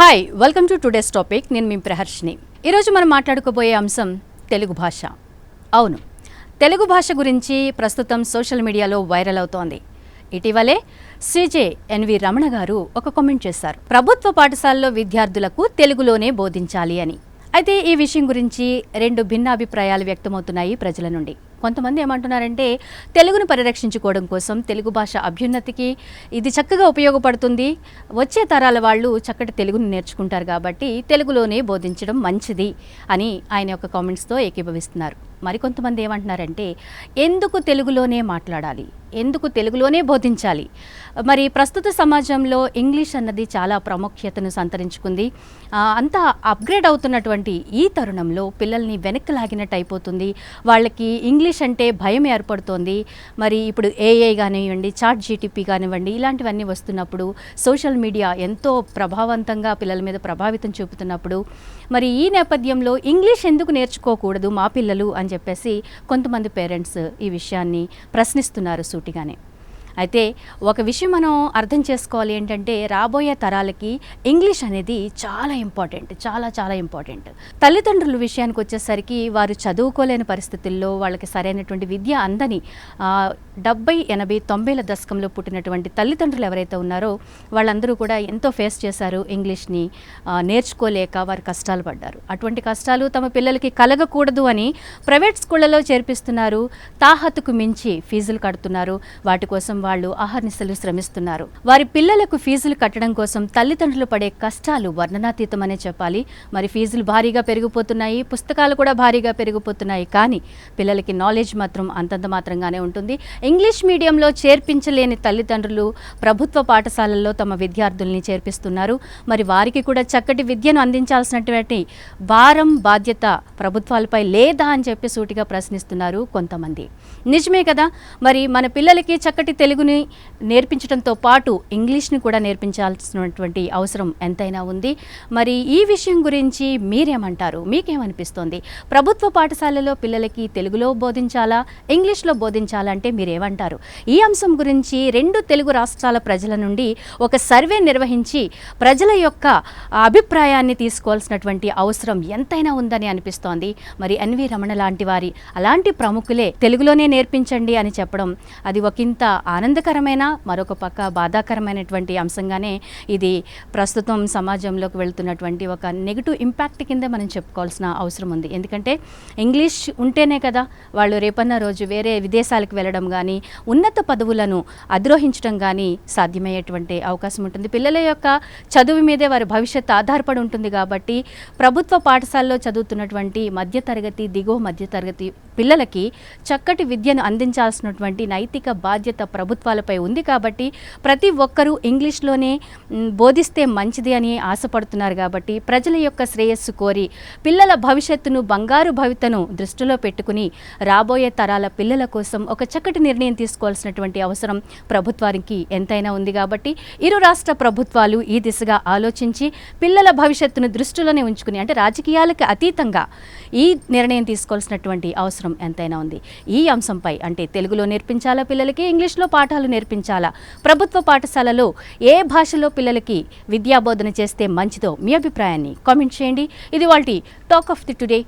Hi welcome to today's topic నేను మీ ప్రహర్షిని. ఈరోజు మనం మాట్లాడుకోబోయే అంశం తెలుగు భాష. అవును తెలుగు భాష గురించి ప్రస్తుతం సోషల్ మీడియాలో వైరల్ అవుతోంది. ఇటీవలే సిజే ఎన్వి రమణ గారు ఒక కామెంట్ చేశారు. ప్రభుత్వ పాఠశాలలో విద్యార్థులకు తెలుగులోనే బోధించాలి అని. అయితే ఈ విషయం గురించి రెండు భిన్నాభిప్రాయాలు వ్యక్తమవుతున్నాయి ప్రజల నుండి. కొంతమంది ఏమంటున్నారంటే తెలుగును పరిరక్షించుకోవడం కోసం తెలుగు భాష అభ్యున్నతికి ఇది చక్కగా ఉపయోగపడుతుంది. వచ్చే తరాల వాళ్ళు చక్కటి తెలుగును నేర్చుకుంటారు కాబట్టి తెలుగులోనే బోధించడం మంచిది అని ఆయన యొక్క కామెంట్స్తో ఏకీభవిస్తున్నారు. మరికొంతమంది ఏమంటున్నారంటే ఎందుకు తెలుగులోనే మాట్లాడాలి? ఎందుకు తెలుగులోనే బోధించాలి? మరి ప్రస్తుత సమాజంలో ఇంగ్లీష్ అన్నది చాలా ప్రాముఖ్యతను సంతరించుకుంది. అంతా అప్గ్రేడ్ అవుతున్నటువంటి ఈ తరుణంలో పిల్లల్ని వెనక్కి లాగినట్టు అయిపోతుంది. వాళ్ళకి ఇంగ్లీష్ అంటే భయం ఏర్పడుతోంది. మరి ఇప్పుడు ఏఐ కానివ్వండి చాట్ జీటీపీ కానివ్వండి ఇలాంటివన్నీ వస్తున్నప్పుడు సోషల్ మీడియా ఎంతో ప్రభావవంతంగా పిల్లల మీద ప్రభావితం చూపుతున్నప్పుడు మరి ఈ నేపథ్యంలో ఇంగ్లీష్ ఎందుకు నేర్చుకోకూడదు మా పిల్లలు అని చెప్పేసి కొంతమంది పేరెంట్స్ ఈ విషయాన్ని ప్రశ్నిస్తున్నారు సూటిగానే. అయితే ఒక విషయం మనం అర్థం చేసుకోవాలి ఏంటంటే రాబోయే తరాలకి ఇంగ్లీష్ అనేది చాలా ఇంపార్టెంట్ చాలా చాలా ఇంపార్టెంట్. తల్లిదండ్రుల విషయానికి వచ్చేసరికి వారు చదువుకోలేని పరిస్థితుల్లో వాళ్ళకి సరైనటువంటి విద్య అందని డెబ్బై ఎనభై తొంభైల దశకంలో పుట్టినటువంటి తల్లిదండ్రులు ఎవరైతే ఉన్నారో వాళ్ళందరూ కూడా ఎంతో ఫేస్ చేశారు ఇంగ్లీష్ని నేర్చుకోలేక వారు కష్టాలు పడ్డారు. అటువంటి కష్టాలు తమ పిల్లలకి కలగకూడదు అని ప్రైవేట్ స్కూళ్ళలో చేర్పిస్తున్నారు. తాహతుకు మించి ఫీజులు కడుతున్నారు. వాటి కోసం వాళ్ళు అహర్నిశలు శ్రమిస్తున్నారు. వారి పిల్లలకు ఫీజులు కట్టడం కోసం తల్లిదండ్రులు పడే కష్టాలు వర్ణనాతీతమనే చెప్పాలి. మరి ఫీజులు భారీగా పెరిగిపోతున్నాయి పుస్తకాలు కూడా భారీగా పెరిగిపోతున్నాయి. కానీ పిల్లలకి నాలెడ్జ్ మాత్రం అంతంత మాత్రంగానే ఉంటుంది. ఇంగ్లీష్ మీడియంలో చేర్పించలేని తల్లిదండ్రులు ప్రభుత్వ పాఠశాలల్లో తమ విద్యార్థుల్ని చేర్పిస్తున్నారు. మరి వారికి కూడా చక్కటి విద్యను అందించాల్సినటువంటి భారం బాధ్యత ప్రభుత్వాలపై లేదా అని చెప్పి సూటిగా ప్రశ్నిస్తున్నారు కొంతమంది. నిజమే కదా? మరి మన పిల్లలకి చక్కటి తెలుగుని నేర్పించడంతో పాటు ఇంగ్లీష్ని కూడా నేర్పించాల్సినటువంటి అవసరం ఎంతైనా ఉంది. మరి ఈ విషయం గురించి మీరేమంటారు? మీకేమనిపిస్తోంది? ప్రభుత్వ పాఠశాలలో పిల్లలకి తెలుగులో బోధించాలా? ఇంగ్లీష్లో బోధించాలా అంటే మీరేమంటారు? ఈ అంశం గురించి రెండు తెలుగు రాష్ట్రాల ప్రజల నుండి ఒక సర్వే నిర్వహించి ప్రజల యొక్క అభిప్రాయాన్ని తీసుకోవాల్సినటువంటి అవసరం ఎంతైనా ఉందని అనిపిస్తోంది. మరి ఎన్వి రమణ లాంటి వారి అలాంటి ప్రముఖులే తెలుగులోనే నేర్పించండి అని చెప్పడం అది ఒకంత ఆనందకరమైన మరొక పక్క బాధాకరమైనటువంటి అంశంగానే ఇది ప్రస్తుతం సమాజంలోకి వెళ్తున్నటువంటి ఒక నెగిటివ్ ఇంపాక్ట్ కింద మనం చెప్పుకోవాల్సిన అవసరం ఉంది. ఎందుకంటే ఇంగ్లీష్ ఉంటేనే కదా వాళ్ళు రేపన్న రోజు వేరే విదేశాలకు వెళ్ళడం కానీ ఉన్నత పదవులను అధిరోహించడం కానీ సాధ్యమయ్యేటువంటి అవకాశం ఉంటుంది. పిల్లల యొక్క చదువు మీదే వారి భవిష్యత్తు ఆధారపడి ఉంటుంది కాబట్టి ప్రభుత్వ పాఠశాలలో చదువుతున్నటువంటి మధ్యతరగతి దిగువ మధ్యతరగతి పిల్లలకి చక్కటి విద్యను అందించాల్సినటువంటి నైతిక బాధ్యత ప్రభుత్వం ప్రభుత్వాలపై ఉంది కాబట్టి ప్రతి ఒక్కరూ ఇంగ్లీష్లోనే బోధిస్తే మంచిది అని ఆశపడుతున్నారు కాబట్టి ప్రజల యొక్క శ్రేయస్సు కోరి పిల్లల భవిష్యత్తును బంగారు భవితను దృష్టిలో పెట్టుకుని రాబోయే తరాల పిల్లల కోసం ఒక చక్కటి నిర్ణయం తీసుకోవాల్సినటువంటి అవసరం ప్రభుత్వానికి ఎంతైనా ఉంది కాబట్టి ఇరు రాష్ట్ర ప్రభుత్వాలు ఈ దిశగా ఆలోచించి పిల్లల భవిష్యత్తును దృష్టిలోనే ఉంచుకుని అంటే రాజకీయాలకు అతీతంగా ఈ నిర్ణయం తీసుకోవాల్సినటువంటి అవసరం ఎంతైనా ఉంది. ఈ అంశంపై అంటే తెలుగులో నేర్పించాలా పిల్లలకి ఇంగ్లీష్లో పాఠాలు నేర్పించాలా? ప్రభుత్వ పాఠశాలలో ఏ భాషలో పిల్లలకి విద్యాబోధన చేస్తే మంచిదో మీ అభిప్రాయాన్ని కామెంట్ చేయండి. ఇది వాళ్ళ టాక్ ఆఫ్ ది టుడే.